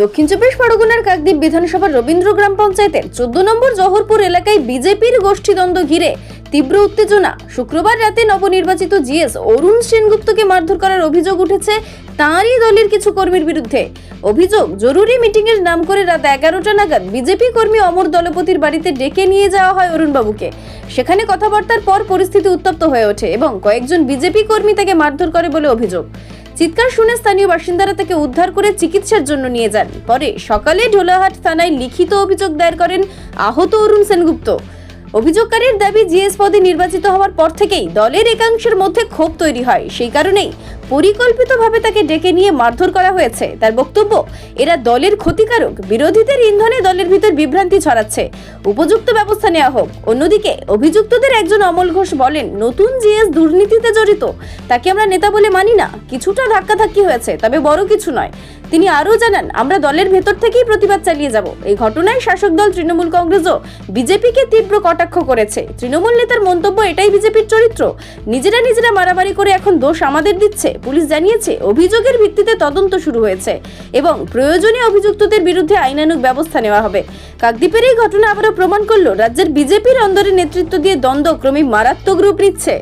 দক্ষিণ চব্বিশ পরগনার কাকদ্বীপ বিধানসভার রবীন্দ্র গ্রাম পঞ্চায়েতের চোদ্দ নম্বর জহরপুর এলাকায় বিজেপির গোষ্ঠীদ্বন্দ্ব ঘিরে তীব্র উত্তেজনা। শুক্রবার রাতে নবনির্বাচিত জিএস অরুণ সেনগুপ্তকে মারধর করার অভিযোগ উঠেছে, তাঁরই দলের কিছু কর্মীর বিরুদ্ধে। অভিযোগ, জরুরি মিটিংয়ের নাম করে রাত এগারোটা নাগাদ বিজেপি কর্মী অমর দলপতির বাড়িতে ডেকে নিয়ে যাওয়া হয় অরুণবাবুকে। সেখানে কথাবার্তার পর পরিস্থিতি উত্তপ্ত হয়ে ওঠে এবং কয়েকজন বিজেপি কর্মী তাকে মারধর করে বলে অভিযোগ। চিৎকার শুনে স্থানীয় বাসিন্দারা তাকে উদ্ধার করে চিকিৎসার জন্য নিয়ে যান। পরে সকালে ঢোলাহাট থানায় লিখিত অভিযোগ দায়ের করেন আহত অরুণ সেনগুপ্ত। অভিযোগকারীর দাবি, জিএস পদে নির্বাচিত হওয়ার পর থেকেই দলের একাংশের মধ্যে ক্ষোভ তৈরি হয়। সেই কারণেই পরিকল্পিতভাবে তাকে ডেকে নিয়ে মারধর করা হয়েছে। তার বক্তব্য, এরা দলের ক্ষতিকারক, বিরোধীদের ইন্ধনে দলের ভিতর বিভ্রান্তি ছড়াচ্ছে। উপযুক্ত ব্যবস্থা নেওয়া হোক। অন্যদিকে, অভিযুক্তদের একজন অমল ঘোষ বলেন, নতুন জিএস দুর্নীতিতে জড়িত, তাকে আমরা নেতা বলে মানি না। কিছুটা ধাক্কাধাক্কি হয়েছে, তবে বড় কিছু নয়। তিনি আরও জানান, আমরা দলের ভেতর থেকেই প্রতিবাদ চালিয়ে যাব। এই ঘটনায় শাসক দল তৃণমূল কংগ্রেসও বিজেপিকে তীব্র কটাক্ষ করেছে। তৃণমূল নেতার মন্তব্য এটাই বিজেপির চরিত্র। নিজেরা নিজেরা মারামারি করে এখন দোষ আমাদের দিচ্ছে। পুলিশ জানিয়েছে, অভিযোগের ভিত্তিতে তদন্ত শুরু হয়েছে এবং প্রয়োজনে অভিযুক্তদের বিরুদ্ধে আইনানুগ ব্যবস্থা নেওয়া হবে। কাকদ্বীপের এই ঘটনা আবারও প্রমাণ করল, রাজ্যের বিজেপির অন্দরে নেতৃত্ব দিয়ে দ্বন্দ্ব ক্রমেই মারাত্মক রূপ নিচ্ছে।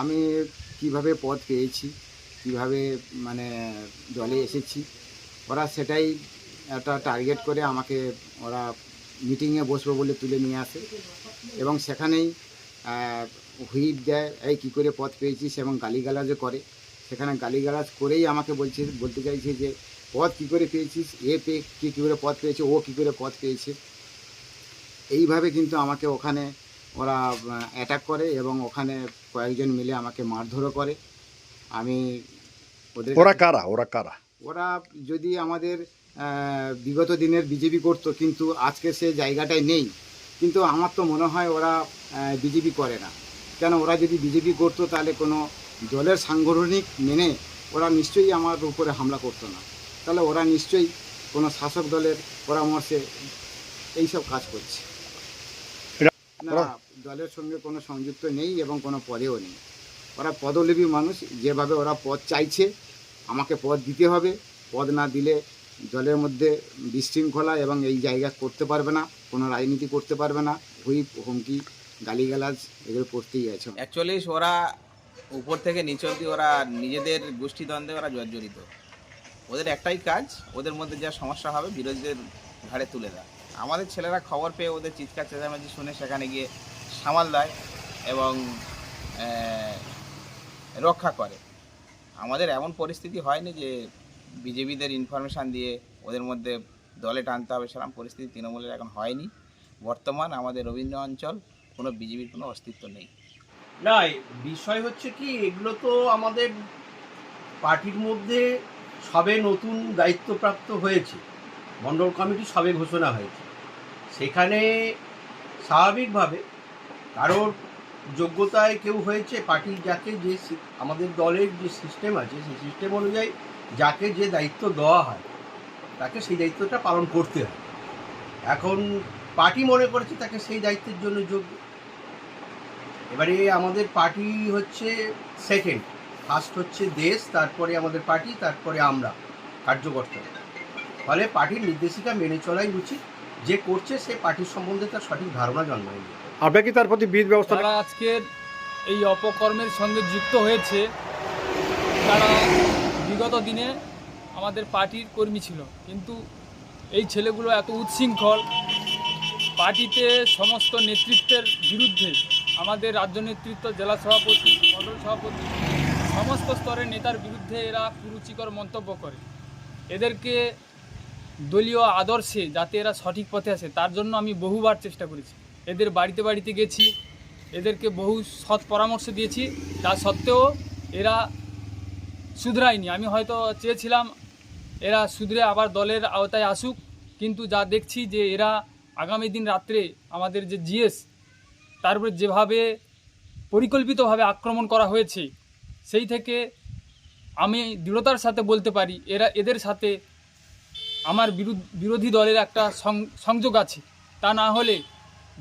আমি কীভাবে পদ পেয়েছি, কীভাবে মানে দলে এসেছি, ওরা সেটাই একটা টার্গেট করে আমাকে, ওরা মিটিংয়ে বসবো বলে তুলে নিয়ে আসে এবং সেখানেই হুইপ দেয়, এই কী করে পথ পেয়েছিস এবং গালিগালাজও করে। সেখানে গালিগালাজ করেই আমাকে বলছে বলতে চাইছে যে পথ কী করে পেয়েছিস? এ পে কী কী করে পথ পেয়েছে? ও কী করে পথ পেয়েছে? এইভাবে কিন্তু আমাকে ওখানে ওরা অ্যাটাক করে এবং ওখানে কয়েকজন মিলে আমাকে মারধরও করে। আমি ওদের ওরা কারা? ওরা কারা? ওরা যদি আমাদের বিগত দিনের বিজেপি করতো কিন্তু আজকে সে জায়গাটায় নেই। কিন্তু আমার তো মনে হয় ওরা বিজেপি করে না। কেন? ওরা যদি বিজেপি করতো তাহলে কোনো দলের সাংগঠনিক মেনে ওরা নিশ্চয়ই আমার উপরে হামলা করতো না। তাহলে ওরা নিশ্চয়ই কোনো শাসক দলের পরামর্শে এইসব কাজ করছে। না দলের সঙ্গে কোনো সংযুক্ত নেই এবং কোনো পদেও নেই। ওরা পদলোভী মানুষ যেভাবে ওরা পদ চাইছে আমাকে পদ দিতে হবে। পদ না দিলে দলের মধ্যে বিশৃঙ্খলা এবং এই জায়গা করতে পারবে না কোনো রাজনীতি করতে পারবে না। হুইপ হুমকি গালিগালাজ এগুলো করতেই আছে। অ্যাকচুয়ালি ওরা উপর থেকে নিচে অব্দি ওরা নিজেদের গোষ্ঠীদ্বন্দ্বে ওরা জর্জরিত ওদের একটাই কাজ, ওদের মধ্যে যা সমস্যা হবে বিরোধীদের ঘাড়ে তুলে দেয় আমাদের ছেলেরা খবর পেয়ে ওদের চিৎকার, চেঁচামেচি শুনে সেখানে গিয়ে সামাল দেয় এবং রক্ষা করে। আমাদের এমন পরিস্থিতি হয়নি যে বিজেপিদের ইনফরমেশান দিয়ে ওদের মধ্যে দলে টানতে হবে সেরকম পরিস্থিতি তৃণমূলের এখন হয়নি। বর্তমান আমাদের রবীন্দ্র অঞ্চল, কোনো বিজেপির কোনো অস্তিত্ব নেই। না, বিষয় হচ্ছে কি, এগুলো তো আমাদের পার্টির মধ্যে সবে নতুন দায়িত্বপ্রাপ্ত হয়েছে। মণ্ডল কমিটি সবে ঘোষণা হয়েছে। সেখানে স্বাভাবিকভাবে কারোর যোগ্যতায় কেউ হয়েছে পার্টির যাকে যে আমাদের দলের যে সিস্টেম আছে, সেই সিস্টেম অনুযায়ী যাকে যে দায়িত্ব দেওয়া হয়, তাকে সেই দায়িত্বটা পালন করতে হয়। এখন পার্টি মনে করেছে তাকে সেই দায়িত্বের জন্য যোগ্য এবারে আমাদের পার্টি হচ্ছে সেকেন্ড ফার্স্ট হচ্ছে দেশ তারপরে আমাদের পার্টি তারপরে আমরা কার্যকর্তা। ফলে পার্টির নির্দেশিকা মেনে চলাই উচিত। যে করছে সে পার্টির সম্বন্ধে তার সঠিক ধারণা জন্মায় আপনার কি তার প্রতি বিধ ব্যবস্থা তারা আজকের এই অপকর্মের সঙ্গে যুক্ত হয়েছে। তারা বিগত দিনে আমাদের পার্টির কর্মী ছিল। কিন্তু এই ছেলেগুলো এত উচ্ছৃঙ্খল পার্টিতে সমস্ত নেতৃত্বের বিরুদ্ধে আমাদের রাজ্য নেতৃত্ব, জেলা সভাপতি মণ্ডল সভাপতি, সমস্ত স্তরের নেতার বিরুদ্ধে এরা কুরুচিকর মন্তব্য করে। এদেরকে দলীয় আদর্শে যাতে এরা সঠিক পথে আসে, তার জন্য আমি বহুবার চেষ্টা করেছি। এদের বাড়িতে বাড়িতে গেছি, এদেরকে বহু সৎ পরামর্শ দিয়েছি, তা সত্ত্বেও এরা শুধরায়নি। আমি হয়তো চেয়েছিলাম এরা শুধরে আবার দলের আওতায় আসুক, কিন্তু যা দেখছি যে এরা আগামী দিন রাত্রে আমাদের যে জিএস তার উপরে যেভাবে পরিকল্পিতভাবে আক্রমণ করা হয়েছে, সেই থেকে আমি দৃঢ়তার সাথে বলতে পারি, এরা, এদের সাথে আমার বিরোধী দলের একটা সংযোগ আছে। তা না হলে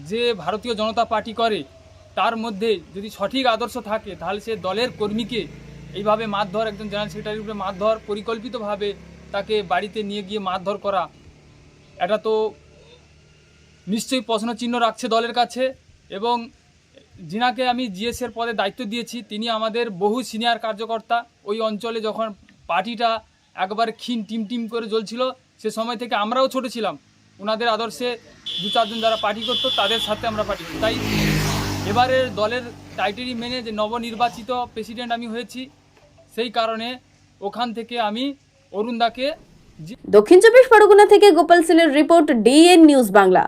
যে ভারতীয় জনতা পার্টি করে, তার মধ্যে যদি সঠিক আদর্শ থাকে, তাহলে সে দলের কর্মীকে এইভাবে মারধর, একজন জেনারেল সেক্রেটারির উপরে মারধর, পরিকল্পিতভাবে তাকে বাড়িতে নিয়ে গিয়ে মারধর করা, এটা তো নিশ্চয়ই প্রশ্নচিহ্ন রাখছে দলের কাছে। এবং যিনাকে আমি জিএসের পদে দায়িত্ব দিয়েছি। তিনি আমাদের বহু সিনিয়র কার্যকর্তা। ওই অঞ্চলে যখন পার্টিটা একবার ক্ষীণ টিম টিম করে জ্বলছিল, সে সময় থেকে আমরাও ছোট ছিলাম। ওনাদের আদর্শে দু চারজন যারা পার্টি করতো, তাদের সাথে আমরা পার্টি করি। তাই এবারের দলের টাইটেরি মেনে যে নবনির্বাচিত প্রেসিডেন্ট আমি হয়েছি, সেই কারণে ওখান থেকে আমি অরুণদাকে দক্ষিণ চব্বিশ পরগনা থেকে গোপাল সেনের রিপোর্ট ডিএন নিউজ বাংলা।